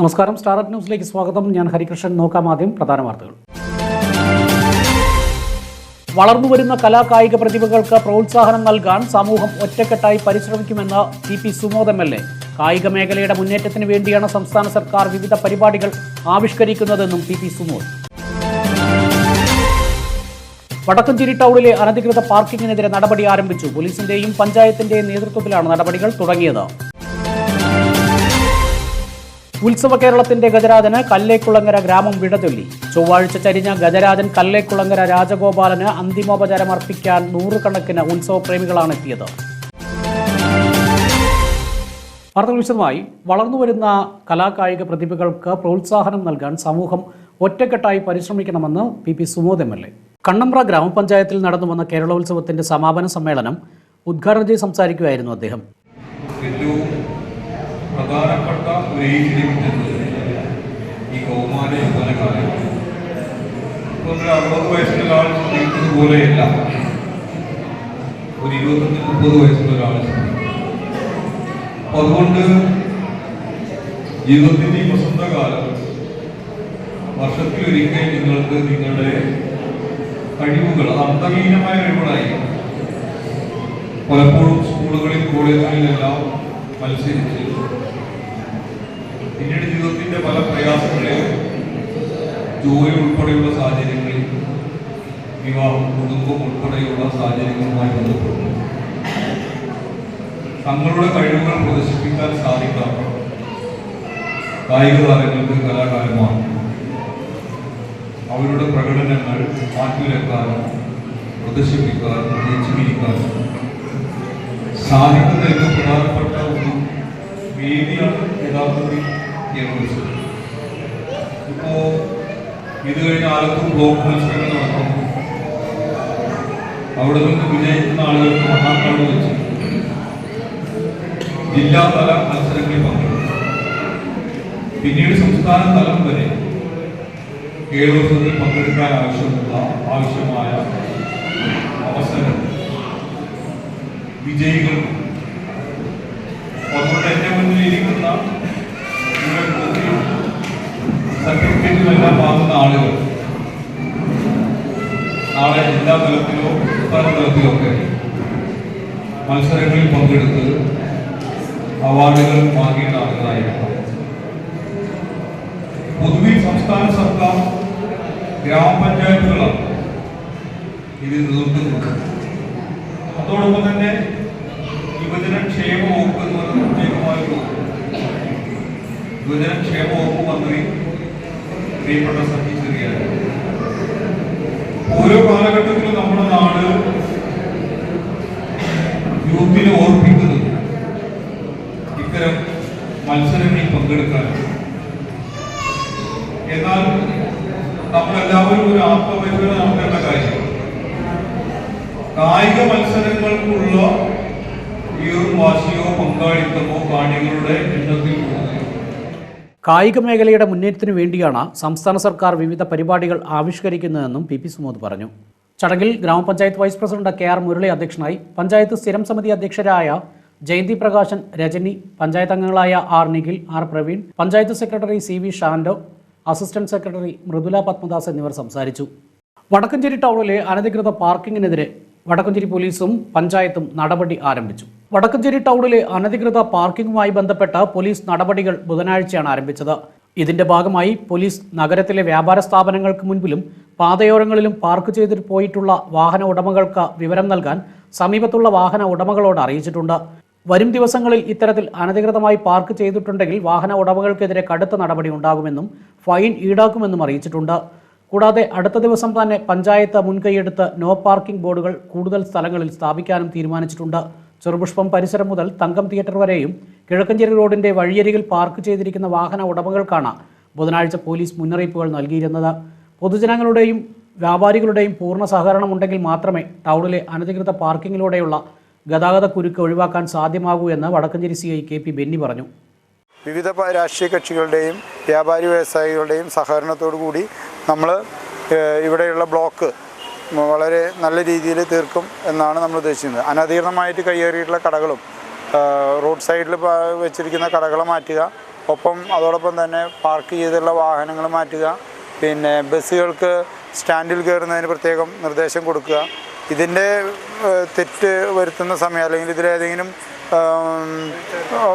നമസ്കാരം. സ്റ്റാർട്ട് ന്യൂസിലേക്ക് സ്വാഗതം. ഞാൻ ഹരികൃഷ്ണൻ. നോക്കാം ആദ്യം പ്രധാന വാർത്തകൾ. വളർന്നു വളർന്നുവരുന്ന കലാകായിക പ്രതിഭകൾക്ക് പ്രോത്സാഹനം നൽകാൻ സമൂഹം ഒറ്റക്കെട്ടായി പരിശ്രമിക്കുമെന്ന് T P Sumod M L A. കായിക മേഖലയുടെ മുന്നേറ്റത്തിന് വേണ്ടിയാണ് സംസ്ഥാന സർക്കാർ വിവിധ പരിപാടികൾ ആവിഷ്കരിക്കുന്നതെന്നും ടി പി സുമോദ്. വടക്കഞ്ചേരി ടൗണിലെ അനധികൃത പാർക്കിങ്ങിനെതിരെ നടപടി ആരംഭിച്ചു. പോലീസിന്റെയും പഞ്ചായത്തിന്റെയും നേതൃത്വത്തിലാണ് നടപടികൾ തുടങ്ങിയത്. ഉത്സവ കേരളത്തിന്റെ ഗജരാജന് കല്ലേക്കുളങ്ങര ഗ്രാമം വിടചൊല്ലി. ചൊവ്വാഴ്ച ചരിഞ്ഞ ഗജരാജൻ കല്ലേക്കുളങ്ങര രാജഗോപാലന് അന്തിമോപചാരം അർപ്പിക്കാൻ നൂറുകണക്കിന് ഉത്സവപ്രേമികളാണ് എത്തിയത്. വാർത്തകൾ വിശദമായി. വളർന്നുവരുന്ന കലാകായിക പ്രതിഭകൾക്ക് പ്രോത്സാഹനം നൽകാൻ സമൂഹം ഒറ്റക്കെട്ടായി പരിശ്രമിക്കണമെന്ന് P P Sumod M L A. Kannambra ഗ്രാമപഞ്ചായത്തിൽ നടന്നു വന്ന കേരളോത്സവത്തിന്റെ സമാപന സമ്മേളനം ഉദ്ഘാടനം ചെയ്ത് സംസാരിക്കുകയായിരുന്നു അദ്ദേഹം. പ്രധാനപ്പെട്ട എന്നത് ഈ കൗമാര യൗവന പോലെയല്ല ഒരു ഇരുപത്തഞ്ച് മുപ്പത് വയസ്സുള്ള ഒരാൾ അതുകൊണ്ട് ജീവിതത്തിന്റെ ഈ വസന്തകാലം വർഷത്തിലൊരിക്കൽ നിങ്ങൾക്ക് നിങ്ങളുടെ കഴിവുകൾ അന്തഹീനമായ കഴിവുകളായിരിക്കും പലപ്പോഴും സ്കൂളുകളിൽ കോളേജുകളിലെല്ലാം മത്സരിച്ച് പിന്നീട് ജീവിതത്തിന്റെ പല പ്രയാസങ്ങളിൽ ജോലി ഉൾപ്പെടെയുള്ള സാഹചര്യങ്ങളിൽ വിവാഹം കുടുംബം ഉൾപ്പെടെയുള്ള സാഹചര്യങ്ങളുമായി ബന്ധപ്പെടുന്നു. തങ്ങളുടെ കഴിവുകൾ പ്രദർശിപ്പിക്കാൻ സാധിക്കാത്ത കായിക താരങ്ങൾക്ക് കലാകാരന്മാർ. അവരുടെ പ്രകടനങ്ങൾ മാറ്റിവെക്കാനും പ്രദർശിപ്പിക്കാനും സാഹിത്യം നൽകുന്ന പ്രധാനപ്പെട്ട ഒരു വേദിയാണ് യഥാർത്ഥത്തിൽ കേരളോത്സവം. ഇപ്പോ ഇത് കഴിഞ്ഞ ആലത്തൂർ ബ്ലോക്ക് മത്സരങ്ങൾ നടക്കും അവിടെ നിന്ന് വിജയിക്കുന്ന ആളുകൾക്ക് മഹാക്കാട് വെച്ച്. ജില്ലാതല മത്സരങ്ങളിൽ പങ്കെടുക്കും പിന്നീട് സംസ്ഥാന തലം വരെ കേരളോത്സവത്തിൽ പങ്കെടുക്കാൻ ആവശ്യമുള്ള ആവശ്യമായ അവസരം വിജയികൾ. അതുകൊണ്ട് എന്റെ മുന്നിൽ ഇരിക്കുന്ന. സർട്ടിഫിക്കറ്റുമെല്ലാം ആളുകൾ നാളെ ജില്ലാ തലത്തിലോ സംസ്ഥാന തലത്തിലോ ഒക്കെ മത്സരങ്ങളിൽ പങ്കെടുത്ത് അവാർഡുകൾ വാങ്ങേണ്ട ആളുകളായിരിക്കും പൊതുവിൽ സംസ്ഥാന സർക്കാർ ഗ്രാമപഞ്ചായത്തുകളാണ് ഇതിൽ നേതൃത്വം അതോടൊപ്പം തന്നെ യുവജനക്ഷേമ വകുപ്പ് എന്ന് പറയുന്ന പ്രത്യേകമായ. യുവജനക്ഷേമ വകുപ്പ് മന്ത്രി പ്രിയപ്പെട്ട സജി ചെറിയാൻ ഓരോ കാലഘട്ടത്തിലും നമ്മുടെ നാട് യൂത്തിനെ ഓർപ്പിക്കുന്നത് ഇത്തരം മത്സരങ്ങളിൽ പങ്കെടുക്കാൻ എന്നാൽ നമ്മളെല്ലാവരും ഒരു ആത്മപരിശോധന നടത്തേണ്ട കാര്യം കായിക മത്സരങ്ങൾക്കുള്ള ഈറും വാശിയോ പങ്കാളിത്തമോ കാണികളുടെ എണ്ണത്തിൽ കൂടുതൽ കായിക മേഖലയുടെ മുന്നേറ്റത്തിനു വേണ്ടിയാണ് സംസ്ഥാന സർക്കാർ വിവിധ പരിപാടികൾ ആവിഷ്കരിക്കുന്നതെന്നും പി പി സുമോദ് പറഞ്ഞു. ചടങ്ങിൽ grama panchayat vice president K R Murali അധ്യക്ഷനായി പഞ്ചായത്ത് സ്ഥിരം സമിതി അധ്യക്ഷരായ ജയന്തി പ്രകാശൻ രജനി പഞ്ചായത്ത് അംഗങ്ങളായ R Nikhil R Praveen panchayat secretary C V Shando assistant secretary Mridula Padmadas എന്നിവർ സംസാരിച്ചു. വടക്കഞ്ചേരി ടൗണിലെ അനധികൃത പാർക്കിങ്ങിനെതിരെ വടക്കഞ്ചേരി പോലീസും പഞ്ചായത്തും നടപടി ആരംഭിച്ചു. വടക്കഞ്ചേരി ടൗണിലെ അനധികൃത പാർക്കിംഗുമായി ബന്ധപ്പെട്ട പോലീസ് നടപടികൾ ബുധനാഴ്ചയാണ് ആരംഭിച്ചത്. ഇതിന്റെ ഭാഗമായി പോലീസ് നഗരത്തിലെ വ്യാപാര സ്ഥാപനങ്ങൾക്ക് മുൻപിലും പാതയോരങ്ങളിലും പാർക്ക് ചെയ്തിട്ട് പോയിട്ടുള്ള വാഹന ഉടമകൾക്ക് വിവരം നൽകാൻ സമീപത്തുള്ള വാഹന ഉടമകളോട് അറിയിച്ചിട്ടുണ്ട്. വരും ദിവസങ്ങളിൽ ഇത്തരത്തിൽ അനധികൃതമായി പാർക്ക് ചെയ്തിട്ടുണ്ടെങ്കിൽ വാഹന ഉടമകൾക്കെതിരെ കടുത്ത നടപടി ഉണ്ടാകുമെന്നും ഫൈൻ ഈടാക്കുമെന്നും അറിയിച്ചിട്ടുണ്ട്. കൂടാതെ അടുത്ത ദിവസം തന്നെ പഞ്ചായത്ത് മുൻകൈയെടുത്ത് നോ പാർക്കിംഗ് ബോർഡുകൾ കൂടുതൽ സ്ഥലങ്ങളിൽ സ്ഥാപിക്കാനും തീരുമാനിച്ചിട്ടുണ്ട്. ചെറുപുഷ്പം പരിസരം മുതൽ തങ്കം തിയേറ്റർ വരെയും കിഴക്കഞ്ചേരി റോഡിന്റെ വഴിയരികിൽ പാർക്ക് ചെയ്തിരിക്കുന്ന വാഹന ഉടമകൾക്കാണ് ബുധനാഴ്ച പോലീസ് മുന്നറിയിപ്പുകൾ നൽകിയിരുന്നത്. പൊതുജനങ്ങളുടെയും വ്യാപാരികളുടെയും പൂർണ സഹകരണമുണ്ടെങ്കിൽ മാത്രമേ ടൗണിലെ അനധികൃത പാർക്കിങ്ങിലൂടെയുള്ള ഗതാഗത കുരുക്ക് ഒഴിവാക്കാൻ സാധ്യമാകൂ എന്ന് Vadakkanchery C I K P Benny പറഞ്ഞു. വിവിധ രാഷ്ട്രീയ കക്ഷികളുടെയും വ്യാപാരി വ്യവസായികളുടെയും സഹകരണത്തോടു കൂടി നമ്മൾ ഇവിടെയുള്ള ബ്ലോക്ക് വളരെ നല്ല രീതിയിൽ തീർക്കും എന്നാണ് നമ്മൾ ഉദ്ദേശിക്കുന്നത്. അനധികൃതമായിട്ട് കയ്യേറിയിട്ടുള്ള കടകളും റോഡ് സൈഡിൽ വെച്ചിരിക്കുന്ന കടകൾ മാറ്റുക ഒപ്പം അതോടൊപ്പം തന്നെ പാർക്ക് ചെയ്തുള്ള വാഹനങ്ങൾ മാറ്റുക പിന്നെ ബസ്സുകൾക്ക് സ്റ്റാൻഡിൽ കയറുന്നതിന് പ്രത്യേകം നിർദ്ദേശം കൊടുക്കുക. ഇതിന്റെ തെറ്റ് വരുത്തുന്ന സമയം അല്ലെങ്കിൽ ഇതിലേതെങ്കിലും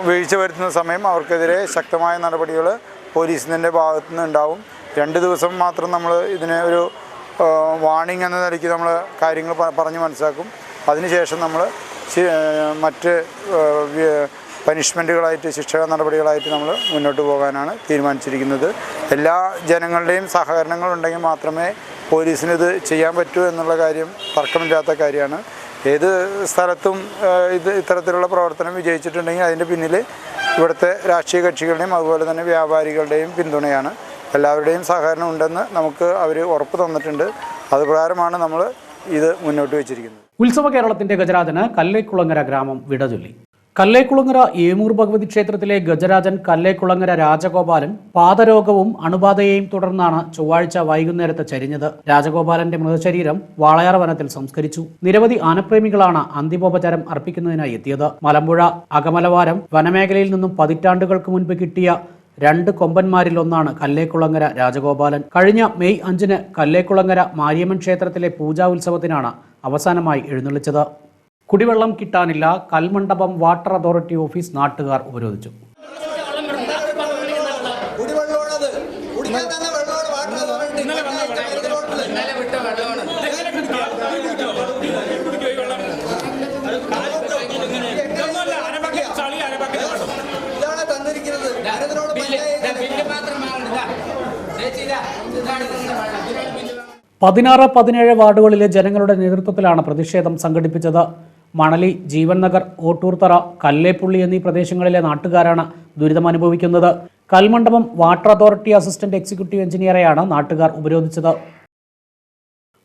വീഴ്ച വരുത്തുന്ന സമയം അവർക്കെതിരെ ശക്തമായ നടപടികൾ പോലീസിന്റെ ഭാഗത്തു നിന്ന് ഉണ്ടാവും രണ്ട് ദിവസം മാത്രം നമ്മൾ ഇതിനെ ഒരു വാണിംഗ് എന്ന നിലയ്ക്ക് നമ്മൾ കാര്യങ്ങൾ പറഞ്ഞ് മനസ്സിലാക്കും. അതിനുശേഷം നമ്മൾ മറ്റ് പനിഷ്മെന്റുകളായിട്ട് ശിക്ഷക നടപടികളായിട്ട് നമ്മൾ മുന്നോട്ട് പോകാനാണ് തീരുമാനിച്ചിരിക്കുന്നത്. എല്ലാ ജനങ്ങളുടെയും സഹകരണങ്ങളുണ്ടെങ്കിൽ മാത്രമേ പോലീസിന് ഇത് ചെയ്യാൻ പറ്റൂ എന്നുള്ള കാര്യം തർക്കമില്ലാത്ത കാര്യമാണ്. ഏത് സ്ഥലത്തും ഇത് ഇത്തരത്തിലുള്ള പ്രവർത്തനം വിജയിച്ചിട്ടുണ്ടെങ്കിൽ അതിന്റെ പിന്നിൽ ഇവിടുത്തെ രാഷ്ട്രീയ കക്ഷികളുടെയും അതുപോലെ തന്നെ വ്യാപാരികളുടെയും പിന്തുണയാണ്. എല്ലാവരുടെയും സഹകരണം ഉണ്ടെന്ന് നമുക്ക് അവർ ഉറപ്പ് തന്നിട്ടുണ്ട്. അതുപ്രകാരമാണ് നമ്മൾ ഇത് മുന്നോട്ട് വെച്ചിരിക്കുന്നത്. ഉത്സവ കേരളത്തിന്റെ ഗജരാജന് കല്ലേക്കുളങ്ങര ഗ്രാമം വിടചൊല്ലി കല്ലേക്കുളങ്ങര ഏമൂർ ഭഗവതി ക്ഷേത്രത്തിലെ ഗജരാജൻ കല്ലേക്കുളങ്ങര രാജഗോപാലൻ പാദരോഗവും അണുബാധയെയും തുടർന്നാണ് ചൊവ്വാഴ്ച വൈകുന്നേരത്തെ ചരിഞ്ഞത്. രാജഗോപാലന്റെ മൃതശരീരം വാളയാർ വനത്തിൽ സംസ്കരിച്ചു. നിരവധി ആനപ്രേമികളാണ് അന്തിമോപചാരം അർപ്പിക്കുന്നതിനായി എത്തിയത്. മലമ്പുഴ അകമലവാരം വനമേഖലയിൽ നിന്നും പതിറ്റാണ്ടുകൾക്ക് മുൻപ് കിട്ടിയ രണ്ട് കൊമ്പന്മാരിലൊന്നാണ് കല്ലേക്കുളങ്ങര രാജഗോപാലൻ. കഴിഞ്ഞ മെയ് അഞ്ചിന് കല്ലേക്കുളങ്ങര മാരിയമ്മൻ ക്ഷേത്രത്തിലെ പൂജാ ഉത്സവത്തിനാണ് അവസാനമായി എഴുന്നള്ളിച്ചത്. കുടിവെള്ളം കിട്ടാനില്ല കൽമണ്ഡപം വാട്ടർ അതോറിറ്റി ഓഫീസ് നാട്ടുകാർ ഉപരോധിച്ചു. പതിനാറ് പതിനേഴ് വാർഡുകളിലെ ജനങ്ങളുടെ നേതൃത്വത്തിലാണ് പ്രതിഷേധം സംഘടിപ്പിച്ചത്. മണലി ജീവൻ നഗർ ഓട്ടൂർത്തറ കല്ലേപ്പുള്ളി എന്നീ പ്രദേശങ്ങളിലെ നാട്ടുകാരാണ് ദുരിതമനുഭവിക്കുന്നത്. Kalmandapam water authority assistant executive എഞ്ചിനീയറെയാണ് നാട്ടുകാർ ഉപരോധിച്ചത്.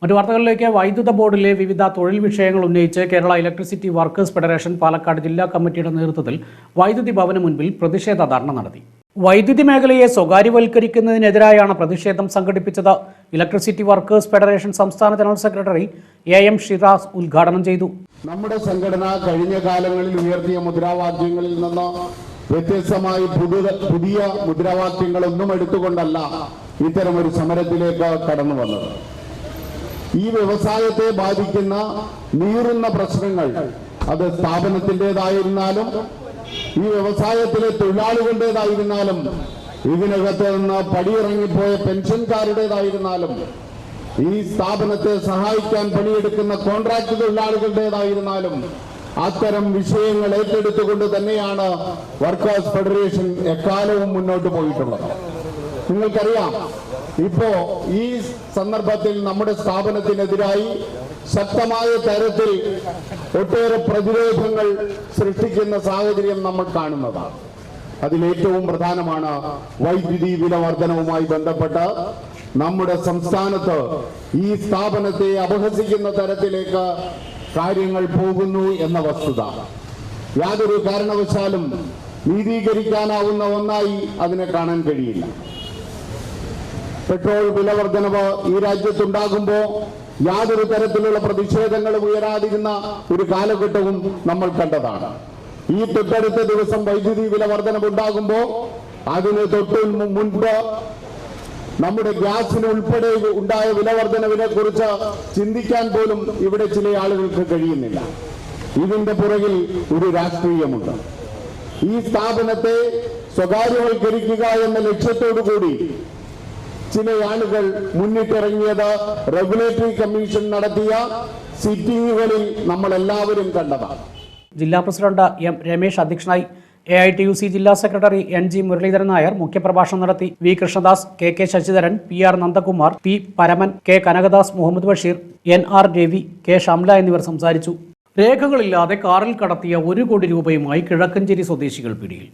മറ്റു വാർത്തകളിലേക്ക് വൈദ്യുത ബോർഡിലെ വിവിധ തൊഴിൽ വിഷയങ്ങൾ ഉന്നയിച്ച് Kerala electricity workers federation Palakkad ജില്ലാ കമ്മിറ്റിയുടെ നേതൃത്വത്തിൽ വൈദ്യുതി ഭവന് മുൻപിൽ പ്രതിഷേധ ധർണ നടത്തി. വൈദ്യുതി മേഖലയെ സ്വകാര്യവൽക്കരിക്കുന്നതിനെതിരായാണ് പ്രതിഷേധം സംഘടിപ്പിച്ചത്. ഇലക്ട്രിസിറ്റി വർക്കേഴ്സ് ഫെഡറേഷൻ സംസ്ഥാന general secretary A M Shiraz ഉദ്ഘാടനം ചെയ്തു. നമ്മുടെ സംഘടന കഴിഞ്ഞ കാലങ്ങളിൽ ഉയർത്തിയ മുദ്രാവാക്യങ്ങളിൽ നിന്ന് വ്യത്യസ്തമായി പുതിയ മുദ്രാവാക്യങ്ങളൊന്നും എടുത്തുകൊണ്ടല്ല ഇത്തരം ഒരു സമരത്തിലേക്ക് കടന്നു വന്നത്. ഈ വ്യവസായത്തെ ബാധിക്കുന്ന നീറുന്ന പ്രശ്നങ്ങൾ അത് സ്ഥാപനത്തിന്റെതായിരുന്നാലും ഈ വ്യവസായത്തിലെ തൊഴിലാളികളുടേതായിരുന്നാലും ഇതിനകത്ത് നിന്ന് പടിയിറങ്ങിപ്പോയ പെൻഷൻകാരുടേതായിരുന്നാലും ഈ സ്ഥാപനത്തെ സഹായിക്കാൻ പണിയെടുക്കുന്ന കോൺട്രാക്ട് തൊഴിലാളികളുടേതായിരുന്നാലും അത്തരം വിഷയങ്ങൾ ഏറ്റെടുത്തുകൊണ്ട് തന്നെയാണ് വർക്കേഴ്സ് ഫെഡറേഷൻ എക്കാലവും മുന്നോട്ട് പോയിട്ടുള്ളത്. നിങ്ങൾക്കറിയാം ഇപ്പോ ഈ സന്ദർഭത്തിൽ നമ്മുടെ സ്ഥാപനത്തിനെതിരായി ശക്തമായ തരത്തിൽ ഒട്ടേറെ പ്രതിരോധങ്ങൾ സൃഷ്ടിക്കുന്ന സാഹചര്യം നമ്മൾ കാണുന്നതാണ്. അതിലേറ്റവും പ്രധാനമാണ് വൈദ്യുതി വില വർധനവുമായി ബന്ധപ്പെട്ട് നമ്മുടെ സംസ്ഥാനത്ത് ഈ സ്ഥാപനത്തെ അപഹസിക്കുന്ന തരത്തിലേക്ക് കാര്യങ്ങൾ പോകുന്നു എന്ന വസ്തുത. യാതൊരു കാരണവശാലും നീതീകരിക്കാനാവുന്ന ഒന്നായി അതിനെ കാണാൻ കഴിയില്ല. പെട്രോൾ വില വർധനവ് ഈ രാജ്യത്തുണ്ടാകുമ്പോൾ യാതൊരു തരത്തിലുള്ള പ്രതിഷേധങ്ങളും ഉയരാതിരുന്ന ഒരു കാലഘട്ടവും നമ്മൾ കണ്ടതാണ്. ഈ തൊട്ടടുത്ത ദിവസം വൈദ്യുതി വില വർധനവ് ഉണ്ടാകുമ്പോൾ അതിന് തൊട്ട് മുൻപ് നമ്മുടെ ഗ്യാസിന് ഉൾപ്പെടെ ഉണ്ടായ വില വർധനവിനെ കുറിച്ച് ചിന്തിക്കാൻ പോലും ഇവിടെ ചില ആളുകൾക്ക് കഴിയുന്നില്ല. ഇതിന്റെ പുറകിൽ ഒരു രാഷ്ട്രീയമുണ്ട്. ഈ സ്ഥാപനത്തെ സ്വകാര്യവൽക്കരിക്കുക എന്ന ലക്ഷ്യത്തോടു കൂടി ചില ആളുകൾ മുന്നിട്ടിറങ്ങിയത് റെഗുലേറ്ററി കമ്മീഷൻ നടത്തിയ സിറ്റിംഗുകളിൽ നമ്മൾ എല്ലാവരും കണ്ടതാണ്. ജില്ലാ പ്രസിഡന്റ് എം രമേശ് അധ്യക്ഷനായി A I T U C ജില്ലാ secretary N G Muraleedharan Nair മുഖ്യപ്രഭാഷണം നടത്തി V Krishnadas K K Sasidharan P R Nandakumar P Paraman K Kanakadas Muhammad Basheer N R Ravi K Shamla എന്നിവർ സംസാരിച്ചു. രേഖകളില്ലാതെ കാറിൽ കടത്തിയ ഒരു കോടി രൂപയുമായി കിഴക്കഞ്ചേരി സ്വദേശികൾ പിടിയിൽ.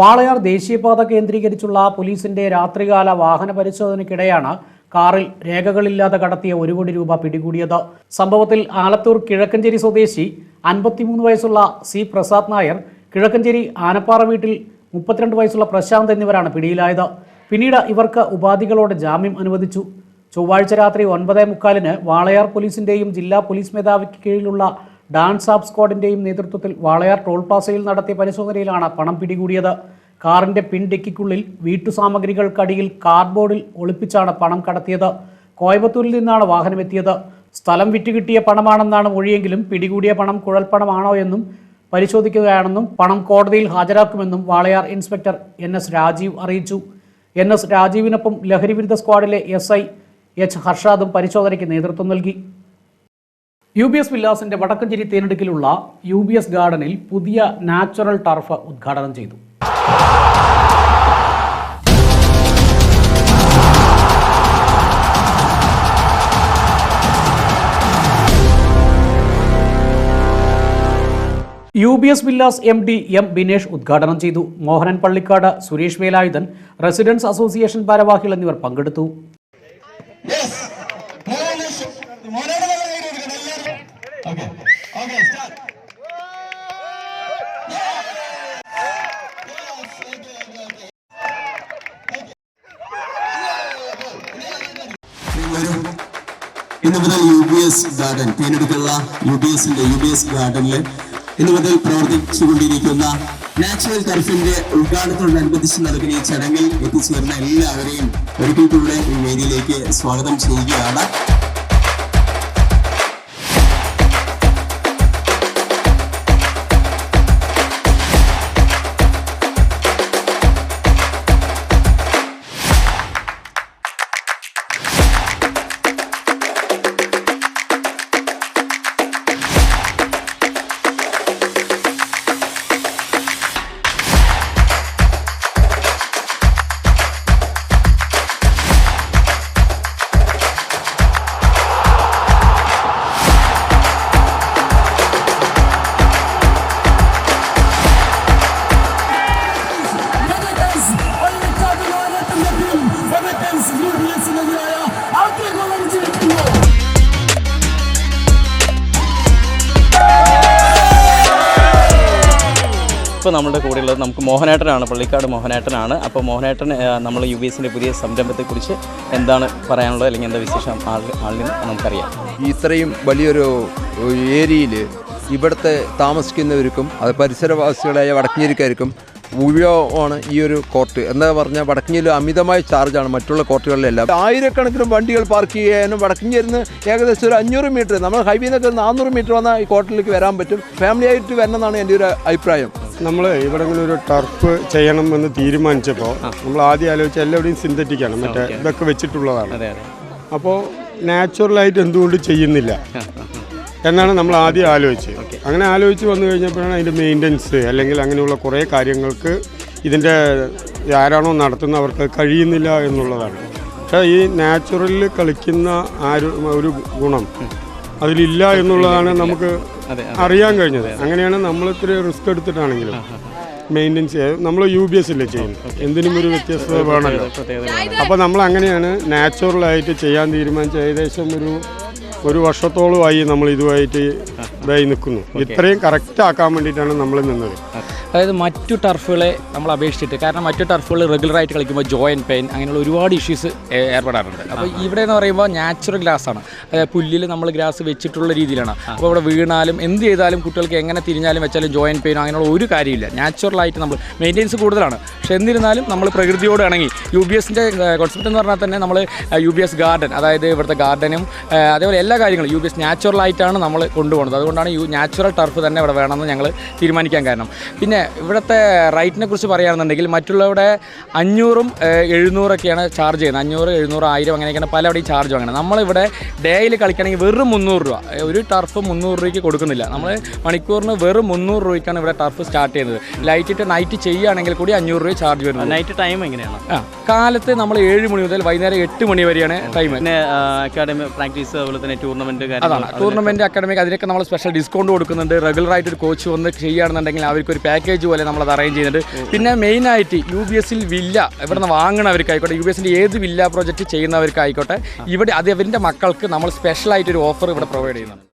വാളയാർ ദേശീയപാത കേന്ദ്രീകരിച്ചുള്ള പോലീസിന്റെ രാത്രികാല വാഹന പരിശോധനയ്ക്കിടെയാണ് കാറിൽ രേഖകളില്ലാതെ കടത്തിയ ഒരു കോടി രൂപ പിടികൂടിയത്. സംഭവത്തിൽ ആലത്തൂർ കിഴക്കഞ്ചേരി സ്വദേശി അൻപത്തിമൂന്ന് വയസ്സുള്ള സി പ്രസാദ് നായർ കിഴക്കഞ്ചേരി ആനപ്പാറ വീട്ടിൽ മുപ്പത്തിരണ്ട് വയസ്സുള്ള പ്രശാന്ത് എന്നിവരാണ് പിടിയിലായത്. പിന്നീട് ഇവർക്ക് ഉപാധികളോടെ ജാമ്യം അനുവദിച്ചു. ചൊവ്വാഴ്ച രാത്രി ഒൻപതേ മുക്കാലിന് വാളയാർ പോലീസിന്റെയും ജില്ലാ പോലീസ് മേധാവിക്ക് കീഴിലുള്ള ഡാൻസ് ആപ്പ് സ്ക്വാഡിന്റെയും നേതൃത്വത്തിൽ വാളയാർ ടോൾ പ്ലാസയിൽ നടത്തിയ പരിശോധനയിലാണ് പണം പിടികൂടിയത്. കാറിന്റെ പിൻഡെക്കിക്കുള്ളിൽ വീട്ടുസാമഗ്രികൾക്കടിയിൽ കാർഡ്ബോർഡിൽ ഒളിപ്പിച്ചാണ് പണം കടത്തിയത്. കോയമ്പത്തൂരിൽ നിന്നാണ് വാഹനമെത്തിയത്. സ്ഥലം വിറ്റുകിട്ടിയ പണമാണെന്നാണ് മൊഴിയെങ്കിലും പിടികൂടിയ പണം കുഴൽപ്പണമാണോ എന്നും പരിശോധിക്കുകയാണെന്നും പണം കോടതിയിൽ ഹാജരാക്കുമെന്നും Walayar inspector N S Rajeev അറിയിച്ചു. എൻ എസ് രാജീവിനൊപ്പം ലഹരിവിരുദ്ധ സ്ക്വാഡിലെ എസ് ഐ എച്ച് ഹർഷാദും പരിശോധനയ്ക്ക് നേതൃത്വം നൽകി. യു ബി എസ് വില്ലാസിന്റെ വടക്കഞ്ചേരി തേനടുക്കിലുള്ള യു ബി എസ് ഗാർഡനിൽ പുതിയ നാച്ചുറൽ ടർഫ് ഉദ്ഘാടനം ചെയ്തു. U B S villas M D M Binesh ഉദ്ഘാടനം ചെയ്തു. മോഹനൻ പള്ളിക്കാട് സുരേഷ് വേലായുധൻ റെസിഡൻസ് അസോസിയേഷൻ ഭാരവാഹികൾ എന്നിവർ പങ്കെടുത്തു. വരും ഇന്ന് മുതൽ യു ബി എസ് ഗാർഡൻ തേനെടുക്കുള്ള യു ബി എസിന്റെ യു ബി എസ് ഗാർഡനിൽ ഇന്ന് മുതൽ പ്രവർത്തിച്ചുകൊണ്ടിരിക്കുന്ന നാച്ചുറൽ ടർഫിന്റെ ഉദ്ഘാടനത്തോടനുബന്ധിച്ച് നടക്കുന്ന ഈ ചടങ്ങിൽ എത്തിച്ചേർന്ന എല്ലാവരെയും ഒരിക്കൽ കൂടെ ഈ വേദിയിലേക്ക് സ്വാഗതം ചെയ്യുകയാണ്. ഇപ്പോൾ നമ്മുടെ കൂടെയുള്ളത് നമുക്ക് മോഹനേട്ടനാണ് പള്ളിക്കാട് മോഹനേട്ടനാണ്. അപ്പോൾ മോഹനേട്ടൻ നമ്മൾ യു ബി എസിന്റെ പുതിയ സംരംഭത്തെക്കുറിച്ച് എന്താണ് പറയാനുള്ളത്? അല്ലെങ്കിൽ എന്താ വിശേഷം? ആൾ ആളിന് നമുക്കറിയാം. ഇത്രയും വലിയൊരു ഏരിയയിൽ ഇവിടുത്തെ താമസിക്കുന്നവർക്കും അത് പരിസരവാസികളായ വടക്കഞ്ഞേരിക്കാർക്കും ഉപയോഗമാണ് ഈ ഒരു കോർട്ട്. എന്താ പറഞ്ഞാൽ വടക്കഞ്ചേരി അമിതമായ ചാർജാണ് മറ്റുള്ള കോർട്ടുകളിലെല്ലാം. ആയിരക്കണക്കിന് വണ്ടികൾ പാർക്ക് ചെയ്യാനും വടക്കഞ്ചേരിന്ന് ഏകദേശം ഒരു അഞ്ഞൂറ് മീറ്റർ നമ്മൾ ഹൈവേ നിന്നൊക്കെ നാനൂറ് മീറ്റർ വന്നാൽ ഈ കോർട്ടിലേക്ക് വരാൻ പറ്റും. ഫാമിലി ആയിട്ട് വരണമെന്നാണ് എന്റെ ഒരു അഭിപ്രായം. നമ്മൾ ഇവിടെ ഇങ്ങനെ ഒരു ടർഫ് ചെയ്യണം എന്ന് തീരുമാനിച്ചപ്പോൾ നമ്മൾ ആദ്യം ആലോചിച്ച എല്ലാവരുടെയും സിന്തറ്റിക് ആണ് മറ്റേ ഇതൊക്കെ വെച്ചിട്ടുള്ളതാണ്. അപ്പോൾ നാച്ചുറലായിട്ട് എന്തുകൊണ്ട് ചെയ്യുന്നില്ല? എന്നാണ് നമ്മൾ ആദ്യം ആലോചിച്ചത് അങ്ങനെ ആലോചിച്ച് വന്നു കഴിഞ്ഞപ്പോഴാണ് അതിന്റെ മെയിന്റനൻസ് അല്ലെങ്കിൽ അങ്ങനെയുള്ള കുറേ കാര്യങ്ങൾക്ക് ഇതിന്റെ ആരാണോ നടത്തുന്നവർക്ക് കഴിയുന്നില്ല എന്നുള്ളതാണ്. പക്ഷേ ഈ നാച്ചുറലിൽ കളിക്കുന്ന ആ ഒരു ഒരു ഗുണം അതിലില്ല എന്നുള്ളതാണ് നമുക്ക് അറിയാൻ കഴിഞ്ഞത്. അങ്ങനെയാണ് നമ്മൾ ഇത്ര റിസ്ക് എടുത്തിട്ടാണെങ്കിലും മെയിന്റെനൻസ് ചെയ്ത് നമ്മൾ യു ബി എസ് അല്ലേ ചെയ്യുന്നത്? എന്തിനും ഒരു വ്യത്യസ്തത വേണമല്ലോ. അപ്പോൾ നമ്മൾ അങ്ങനെയാണ് നാച്ചുറലായിട്ട് ചെയ്യാൻ തീരുമാനിച്ച ഏകദേശം ഒരു ഒരു വർഷത്തോളമായി നമ്മൾ ഇതുമായിട്ട് ഇതായി നിൽക്കുന്നു. ഇത്രയും കറക്റ്റ് ആക്കാൻ വേണ്ടിയിട്ടാണ് നമ്മൾ നിന്നത്. അതായത് മറ്റു ടർഫുകളെ നമ്മൾ അപേക്ഷിച്ചിട്ട് കാരണം മറ്റു ടർഫുകൾ റെഗുലറായിട്ട് കളിക്കുമ്പോൾ ജോയിന്റ് പെയിൻ അങ്ങനെയുള്ള ഒരുപാട് ഇഷ്യൂസ് ഏർപ്പെടാറുണ്ട്. അപ്പോൾ ഇവിടെ എന്ന് പറയുമ്പോൾ നാച്ചുറൽ ഗ്രാസ് ആണ്. അതായത് പുല്ലിൽ നമ്മൾ ഗ്രാസ് വെച്ചിട്ടുള്ള രീതിയിലാണ്. അപ്പോൾ ഇവിടെ വീണാലും എന്ത് ചെയ്താലും കുട്ടികൾക്ക് എങ്ങനെ തിരിഞ്ഞാലും വെച്ചാലും ജോയിൻ പെയിനോ അങ്ങനെയുള്ള ഒരു കാര്യമില്ല. നാച്ചുറലായിട്ട് നമ്മൾ മെയിന്റെനൻസ് കൂടുതലാണ്. പക്ഷേ എന്നിരുന്നാലും നമ്മൾ പ്രകൃതിയോട് ഇണങ്ങി. യു ബി എസിന്റെ കോൺസെപ്റ്റ് എന്ന് പറഞ്ഞാൽ തന്നെ നമ്മൾ യു ബി എസ് ഗാർഡൻ അതായത് ഇവിടുത്തെ ഗാർഡനും അതേപോലെ എല്ലാ കാര്യങ്ങളും യു ബി എസ് നാച്ചുറലായിട്ടാണ് നമ്മൾ കൊണ്ടുപോകുന്നത്. അതുകൊണ്ടാണ് യു നാച്ചുറൽ ടർഫ് തന്നെ ഇവിടെ വേണമെന്ന് ഞങ്ങൾ തീരുമാനിക്കാൻ കാരണം. പിന്നെ ഇവിടുത്തെ റൈറ്റിനെ കുറിച്ച് പറയുകയാണെന്നുണ്ടെങ്കിൽ മറ്റുള്ളവിടെ അഞ്ഞൂറും എഴുന്നൂറൊക്കെയാണ് ചാർജ് ചെയ്യുന്നത്. അഞ്ഞൂറ് എഴുന്നൂറ് ആയിരം അങ്ങനെയൊക്കെയാണ് പലവിടെയും ചാർജ് വാങ്ങുന്നത്. നമ്മളിവിടെ ഡേയിൽ കളിക്കുകയാണെങ്കിൽ വെറും മുന്നൂറ് രൂപ. ഒരു ടർഫ് മുന്നൂറ് രൂപയ്ക്ക് കൊടുക്കുന്നില്ല. നമ്മൾ മണിക്കൂറിന് വെറും മുന്നൂറ് രൂപയ്ക്കാണ് ഇവിടെ ടർഫ് സ്റ്റാർട്ട് ചെയ്യുന്നത്. ലൈറ്റ് ഇട്ട് നൈറ്റ് ചെയ്യുകയാണെങ്കിൽ കൂടി അഞ്ഞൂറ് രൂപ ചാർജ് വരുന്നത്. നൈറ്റ് ടൈം എങ്ങനെയാണ്? ആ കാലത്ത് നമ്മൾ ഏഴ് മണി മുതൽ വൈകുന്നേരം എട്ട് മണി വരെയാണ് ടൈം പിന്നെ അക്കാഡമി പ്രാക്ടീസ് അതുപോലെ തന്നെ ടൂർണമെന്റ് അതാണ്. ടൂർണമെന്റ് അക്കാഡമിക് അതിനൊക്കെ നമ്മൾ സ്പെഷ്യൽ ഡിസ്കൗണ്ട് കൊടുക്കുന്നുണ്ട്. റെഗുലർ ആയിട്ട് ഒരു കോച്ച് വന്ന് ചെയ്യുകയാണെന്നുണ്ടെങ്കിൽ അവർക്ക് ഒരു പാക്കേജ് പോലെ നമ്മളത് അറേഞ്ച് ചെയ്യുന്നുണ്ട്. പിന്നെ മെയിൻ ആയിട്ട് യു ബി എസിൽ വില്ല ഇവിടെ നിന്ന് വാങ്ങണവർക്കായിക്കോട്ടെ യു ബി എസിന്റെ ഏത് വില്ല പ്രോജക്റ്റ് ചെയ്യുന്നവർക്കായിക്കോട്ടെ ഇവിടെ അത് അവരുടെ മക്കൾക്ക് നമ്മൾ സ്പെഷ്യലായിട്ടൊരു ഓഫർ ഇവിടെ പ്രൊവൈഡ് ചെയ്യുന്നുണ്ട്.